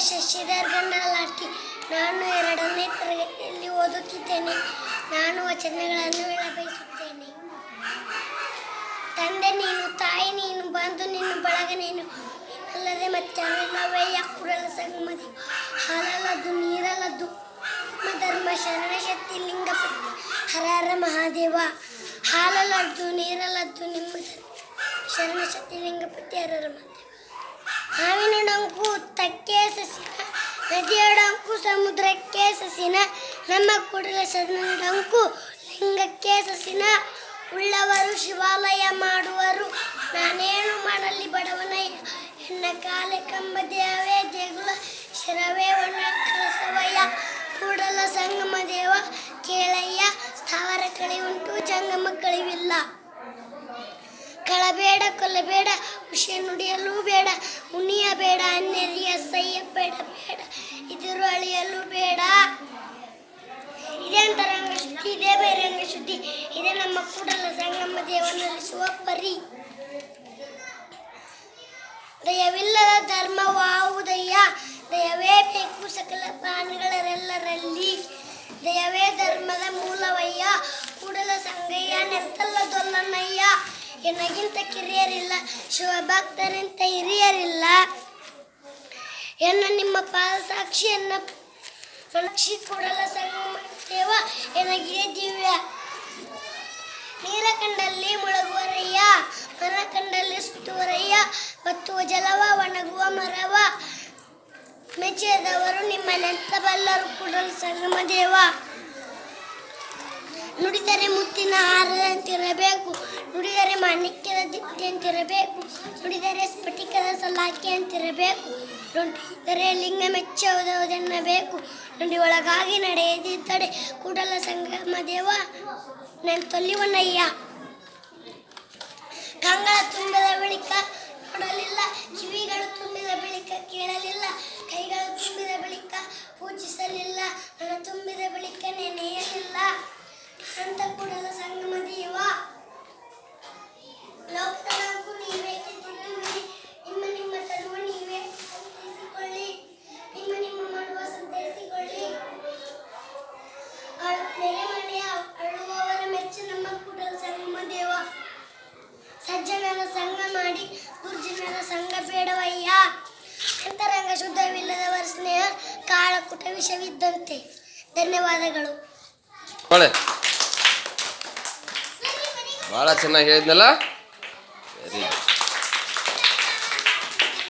ಶಶಿಧರ್ ಗಂಡಲಾಟಿ ನಾನು ಎರಡನೇ ತರಗತಿಯಲ್ಲಿ ಓದುತ್ತಿದ್ದೇನೆ. ನಾನು ವಚನಗಳನ್ನು ಹೇಳಬಯಸುತ್ತೇನೆ. ತಂದೆ ನೀನು, ತಾಯಿ ನೀನು ಬಂದು ನಿನ್ನ ಬಳಗ ನೀನು ನೀನಲ್ಲದೆ ಮತ್ತಾರಿಲ್ಲವಯ್ಯ ಕುರಲ ಸಂಗಮದಿ. ಹಾಲಲ್ಲದು ನೀರಲ್ಲ. ಲಿಂಗಪತಿ ಹರ ಹರ ಮಹಾದೇವ ಹಾಲಲ್ಲದ್ದು ನೀರಲ್ಲದ್ದು ನಿಮ್ಮ ಶರಣ ಶಕ್ತಿ ಲಿಂಗಪತಿ ಹರ ಹರ ಮಹಾದೇವ. ಹಾವಿನ ಡಂಕು, ತಕ್ಕೆ ಸಸಿನ, ನದಿಯ ಡಂಕು, ಸಮುದ್ರಕ್ಕೆ ಸಸಿನ, ನಮ್ಮ ಕೂಡಲ ಶರಣ ಡಂಕು, ಲಿಂಗಕ್ಕೆ ಸಸಿನ. ಉಳ್ಳವರು ಶಿವಾಲಯ ಮಾಡುವರು. ನಾನೇನು ಮಾಡಲಿ ಬಡವನಯ್ಯ? ಎನ್ನ ಕಾಲೆ ಕಂಬ ದೇವೇ, ದೇಗುಲ, ಶರವೇ ಒಣ ದೇವ ಕೇಳಯ್ಯ, ಸ್ಥಾವರ ಕಳಿ ಉಂಟು ಜಂಗಮ ಮಕ್ಕಳಿವಿಲ್ಲ ಕಳಬೇಡ, ಕೊಲ್ಲಬೇಡ ವಿಷಯ ನುಡಿಯಲು ಬೇಡ ಉಣಿಯಬೇಡ ಅನ್ನೆರಿಯ ಸಯ್ಯ ಬೇಡ ಬೇಡ ಇದಿರು ಅಳಿಯಲು ಬೇಡ. ಇದೇ ರಂಗ ಶುದ್ಧಿ, ಇದೇ ಬಹಿರಂಗ ಶುದ್ಧಿ, ಇದೇ ನಮ್ಮ ಕೂಡಲ ಸಂಗಮ ದೇವನಲ್ಲಿಸುವ ಪರಿ. ದಯವಿಲ್ಲದ ಧರ್ಮವಾವುದಯ್ಯ, ದಯವೇ ಬೇಕು ಸಕಲ ಪ್ರಾಣಿಗಳರೆಲ್ಲರಲ್ಲಿ ದಯವೇ ಧರ್ಮದ ಮೂಲವಯ್ಯ, ಕೂಡಲ ಸಂಗಯ್ಯ ನೆತ್ತಲ್ಲದೊಲ್ಲನಯ್ಯ ಎನಗಿಂತ ಕಿರಿಯರಿಲ್ಲ, ಶಿವಭಕ್ತರಿಂತ ಹಿರಿಯರಿಲ್ಲ. ಎನ್ನ ನಿಮ್ಮ ಪಾದ ಸಾಕ್ಷಿಯನ್ನ ಸಾಕ್ಷಿ ಕೊಡಲ ಸಂಗಮ ದೇವ ಎನಗಿದೆ ದಿವ್ಯ. ನೀರ ಕಂಡಲ್ಲಿ ಮುಳುಗುವರಯ್ಯ ಮರ ಕಂಡಲ್ಲಿ ಸುತ್ತುವರಯ್ಯ ಬತ್ತುವ ಜಲವ ಒಣಗುವ ಮರವ, ಮೆಚ್ಚಿದವರು ನಿಮ್ಮ ನೆಂತಬಲ್ಲರು ಕೂಡಲು ಸಂಗಮ ದೇವ. ನುಡಿದರೆ ಮುತ್ತಿನ ಹಾರದಂತಿರಬೇಕು ನುಡಿದರೆ ಮಾಣಿಕ್ಯದ ದಿಪ್ತಿಯಂತಿರಬೇಕು ನುಡಿದರೆ ಸ್ಫಟಿಕದ ಸಲಾಕೆ ಅಂತಿರಬೇಕು. ನುಡಿದರೆ ಲಿಂಗ ಮೆಚ್ಚುವುದೆನ್ನಬೇಕು. ನುಡಿ ಒಳಗಾಗಿ ನಡೆಯದಿದ್ದರೆ ಕೂಡಲ ಸಂಗಮ ದೇವ ನೆಂತೊಲ್ಲಿವನಯ್ಯ ಕಂಗಳ ತುಂಬಿದ ಸಜ್ಜನರ ಸಂಘ ಮಾಡಿ, ದುರ್ಜನರ ಸಂಘ ಬೇಡವಯ್ಯ. ಅಂತರಂಗ ಶುದ್ಧವಿಲ್ಲದವರ ಸ್ನೇಹ ಕಾಳಕುಟ ವಿಷವಿದ್ದಂತೆ. ಧನ್ಯವಾದಗಳು. ಒಳ್ಳೆ. ಭಾಳ ಚೆನ್ನಾಗಿ ಹೇಳಿದ್ನಲ್ಲ?